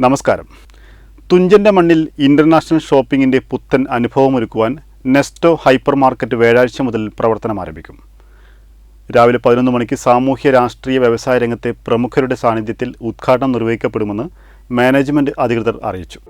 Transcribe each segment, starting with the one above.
നമസ്കാരം. തുഞ്ചന്റെ മണ്ണിൽ ഇന്റർനാഷണൽ ഷോപ്പിങ്ങിന്റെ പുത്തൻ അനുഭവമൊരുക്കുവാൻ നെസ്റ്റോ ഹൈപ്പർ മാർക്കറ്റ് വ്യാഴാഴ്ച മുതൽ പ്രവർത്തനം ആരംഭിക്കും. രാവിലെ പതിനൊന്ന് മണിക്ക് സാമൂഹ്യ രാഷ്ട്രീയ വ്യവസായ രംഗത്തെ പ്രമുഖരുടെ സാന്നിധ്യത്തിൽ ഉദ്ഘാടനം നിർവഹിക്കപ്പെടുമെന്ന് മാനേജ്മെന്റ് അധികൃതർ അറിയിച്ചു.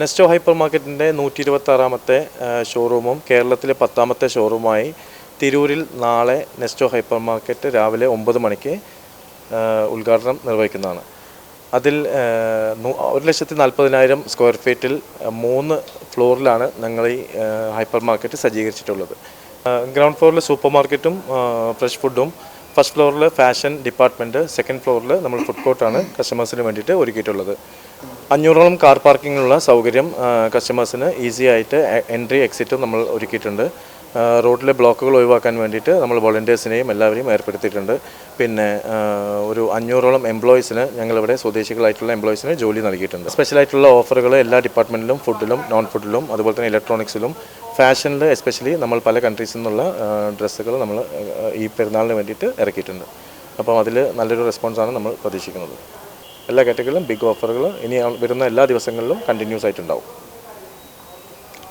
നെസ്റ്റോ ഹൈപ്പർ മാർക്കറ്റിന്റെ നൂറ്റി ഇരുപത്തി ആറാമത്തെ ഷോറൂമും കേരളത്തിലെ പത്താമത്തെ ഷോറൂമായി തിരൂരിൽ നാളെ നെസ്റ്റോ ഹൈപ്പർ മാർക്കറ്റ് രാവിലെ ഒമ്പത് മണിക്ക് ഉദ്ഘാടനം നിർവഹിക്കുന്നതാണ്. അതിൽ ഒരു ലക്ഷത്തി നാൽപ്പതിനായിരം സ്ക്വയർ ഫീറ്റിൽ മൂന്ന് ഫ്ലോറിലാണ് ഞങ്ങൾ ഈ ഹൈപ്പർ മാർക്കറ്റ് സജ്ജീകരിച്ചിട്ടുള്ളത്. ഗ്രൗണ്ട് ഫ്ലോറിൽ സൂപ്പർ മാർക്കറ്റും ഫ്രഷ് ഫുഡും ഫസ്റ്റ് ഫ്ലോറിൽ ഫാഷൻ ഡിപ്പാർട്ട്മെന്റ് സെക്കൻഡ് ഫ്ലോറിൽ നമ്മൾ ഫുഡ് കോർട്ടാണ് കസ്റ്റമേഴ്സിന് വേണ്ടിയിട്ട് ഒരുക്കിയിട്ടുള്ളത്. അഞ്ഞൂറോളം കാർ പാർക്കിങ്ങിനുള്ള സൗകര്യം കസ്റ്റമേഴ്സിന് ഈസി ആയിട്ട് എൻട്രി എക്സിറ്റും നമ്മൾ ഒരുക്കിയിട്ടുണ്ട്. റോഡിലെ ബ്ലോക്കുകൾ ഒഴിവാക്കാൻ വേണ്ടിയിട്ട് നമ്മൾ വോളണ്ടിയേഴ്സിനെയും എല്ലാവരെയും ഏർപ്പെടുത്തിയിട്ടുണ്ട്. പിന്നെ ഒരു അഞ്ഞൂറോളം എംപ്ലോയീസിന് ഞങ്ങളിവിടെ സ്വദേശികളായിട്ടുള്ള എംപ്ലോയീസിന് ജോലി നൽകിയിട്ടുണ്ട്. സ്പെഷ്യലായിട്ടുള്ള ഓഫറുകൾ എല്ലാ ഡിപ്പാർട്ട്മെന്റിലും ഫുഡിലും നോൺ ഫുഡിലും അതുപോലെ തന്നെ ഇലക്ട്രോണിക്സിലും ഫാഷനിൽ എസ്പെഷ്യലി നമ്മൾ പല കൺട്രീസിൽ നിന്നുള്ള ഡ്രസ്സുകൾ നമ്മൾ ഈ പെരുന്നാളിന് വേണ്ടിയിട്ട് ഇറക്കിയിട്ടുണ്ട്. അപ്പം അതിൽ നല്ലൊരു റെസ്പോൺസാണ് നമ്മൾ പ്രതീക്ഷിക്കുന്നത്. എല്ലാ കാറ്റഗറിയിലും ബിഗ് ഓഫറുകൾ ഇനി വരുന്ന എല്ലാ ദിവസങ്ങളിലും കണ്ടിന്യൂസ് ആയിട്ടുണ്ടാവും.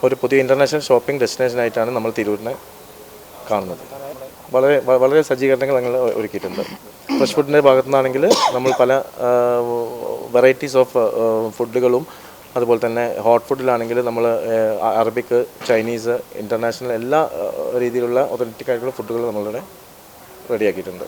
ഒരു പുതിയ ഇന്റർനാഷണൽ ഷോപ്പിംഗ് ഡെസ്റ്റിനേഷനായിട്ടാണ് നമ്മൾ തിരൂരിനെ കാണുന്നത്. വളരെ വളരെ സജ്ജീകരണങ്ങൾ ഞങ്ങൾ ഒരുക്കിയിട്ടുണ്ട്. ഫ്രഷ് ഫുഡിന്റെ ഭാഗത്തുനിന്നാണെങ്കിൽ നമ്മൾ പല വെറൈറ്റീസ് ഓഫ് ഫുഡുകളും അതുപോലെ തന്നെ ഹോട്ട് ഫുഡിലാണെങ്കിൽ നമ്മൾ അറബിക് ചൈനീസ് ഇന്റർനാഷണൽ എല്ലാ രീതിയിലുള്ള ഒതന്റിക് ഫുഡുകൾ നമ്മളിവിടെ റെഡിയാക്കിയിട്ടുണ്ട്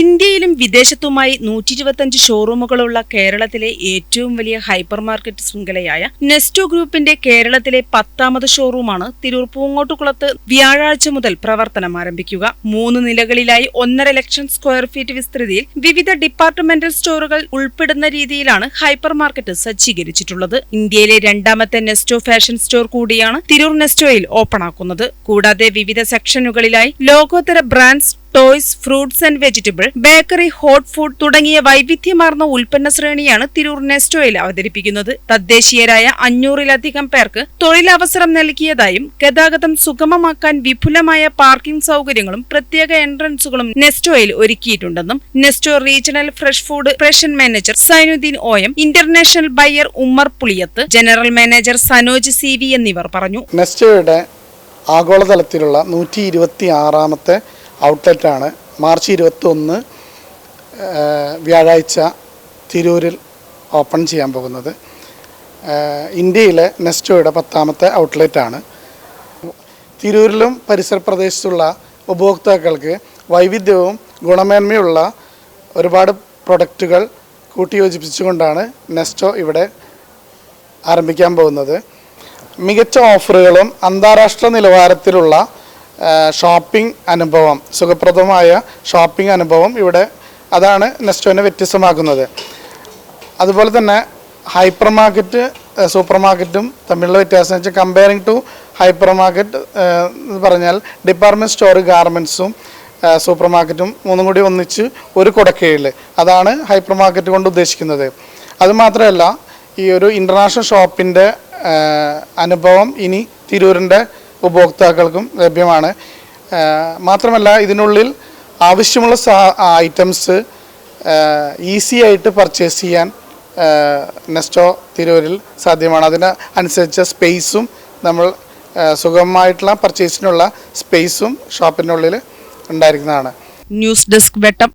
ഇന്ത്യയിലും വിദേശത്തുമായി നൂറ്റി ഇരുപത്തഞ്ച് ഷോറൂമുകളുള്ള കേരളത്തിലെ ഏറ്റവും വലിയ ഹൈപ്പർ മാർക്കറ്റ് ശൃംഖലയായ നെസ്റ്റോ ഗ്രൂപ്പിന്റെ കേരളത്തിലെ പത്താമത് ഷോറൂമാണ് തിരൂർ പൂങ്ങോട്ടുകുളത്ത് വ്യാഴാഴ്ച മുതൽ പ്രവർത്തനം ആരംഭിക്കുക. മൂന്ന് നിലകളിലായി ഒന്നര ലക്ഷം സ്ക്വയർ ഫീറ്റ് വിസ്തൃതിയിൽ വിവിധ ഡിപ്പാർട്ട്മെന്റൽ സ്റ്റോറുകൾ ഉൾപ്പെടുന്ന രീതിയിലാണ് ഹൈപ്പർ മാർക്കറ്റ് സജ്ജീകരിച്ചിട്ടുള്ളത്. ഇന്ത്യയിലെ രണ്ടാമത്തെ നെസ്റ്റോ ഫാഷൻ സ്റ്റോർ കൂടിയാണ് തിരൂർ നെസ്റ്റോയിൽ ഓപ്പണാക്കുന്നത് കൂടാതെ വിവിധ സെക്ഷനുകളിലായി ലോകോത്തര brands toys fruits and vegetable bakery hot food തുടങ്ങിയ വൈവിധ്യമാർന്ന ഉൽപ്പന്ന ശ്രേണിയാണ് തിരൂർ നെസ്റ്റോയിൽ അവതരിപ്പിക്കുന്നത്. തദ്ദേശീയരായ അഞ്ഞൂറിലധികം പേർക്ക് തൊഴിലവസരം നൽകിയതായും ഗതാഗതം സുഗമമാക്കാൻ വിപുലമായ പാർക്കിംഗ് സൗകര്യങ്ങളും പ്രത്യേക എൻട്രൻസുകളും നെസ്റ്റോയിൽ ഒരുക്കിയിട്ടുണ്ടെന്നും നെസ്റ്റോ റീജിയണൽ ഫ്രഷ് ഫുഡ് പ്രഷൻ manager Sainuddin ഒയം international buyer Ummer Puliyath general manager Sanoj C V എന്നിവർ പറഞ്ഞു. നെസ്റ്റോയുടെ ആഗോളതലത്തിലുള്ള നൂറ്റി ഇരുപത്തി ആറാമത്തെ ഔട്ട്ലെറ്റാണ്. മാർച്ച് ഇരുപത്തൊന്ന് വ്യാഴാഴ്ച തിരൂരിൽ ഓപ്പൺ ചെയ്യാൻ പോകുന്നത്. ഇന്ത്യയിലെ നെസ്റ്റോയുടെ പത്താമത്തെ ഔട്ട്ലെറ്റാണ്. തിരൂരിലും പരിസര പ്രദേശത്തുള്ള ഉപഭോക്താക്കൾക്ക് വൈവിധ്യവും ഗുണമേന്മയുള്ള ഒരുപാട് പ്രൊഡക്റ്റുകൾ കൂട്ടിയോജിപ്പിച്ചുകൊണ്ടാണ് നെസ്റ്റോ ഇവിടെ ആരംഭിക്കാൻ പോകുന്നത്. മികച്ച ഓഫറുകളും അന്താരാഷ്ട്ര നിലവാരത്തിലുള്ള ഷോപ്പിംഗ് അനുഭവം സുഖപ്രദമായ ഷോപ്പിംഗ് അനുഭവം ഇവിടെ അതാണ് നെസ്റ്റോനെ വ്യത്യസ്തമാക്കുന്നത്. അതുപോലെ തന്നെ ഹൈപ്പർ മാർക്കറ്റ് സൂപ്പർ മാർക്കറ്റും തമ്മിലുള്ള വ്യത്യാസം വെച്ചാൽ കമ്പയറിങ് ടു ഹൈപ്പർ മാർക്കറ്റ് എന്ന് പറഞ്ഞാൽ ഡിപ്പാർട്ട്മെന്റ് സ്റ്റോർ ഗാർമെന്റ്സും സൂപ്പർ മാർക്കറ്റും മൂന്നും കൂടി ഒന്നിച്ച് ഒരു കുടക്കീഴിൽ അതാണ് ഹൈപ്പർ മാർക്കറ്റ് കൊണ്ട് ഉദ്ദേശിക്കുന്നത്. അതുമാത്രമല്ല ഈ ഒരു ഇന്റർനാഷണൽ ഷോപ്പിന്റെ അനുഭവം ഇനി തിരൂരിന്റെ ഉപഭോക്താക്കൾക്കും ലഭ്യമാണ്. മാത്രമല്ല ഇതിനുള്ളിൽ ആവശ്യമുള്ള ഐറ്റംസ് ഈസി ആയിട്ട് പർച്ചേസ് ചെയ്യാൻ നെസ്റ്റോ തിരൂരിൽ സാധ്യമാണ്. അതിന് അനുസരിച്ച സ്പേസും നമ്മൾ സുഗമമായിട്ടുള്ള പർച്ചേസിനുള്ള സ്പേസും ഷോപ്പിനുള്ളിൽ ഉണ്ടായിരിക്കുന്നതാണ്. News desk Vettam.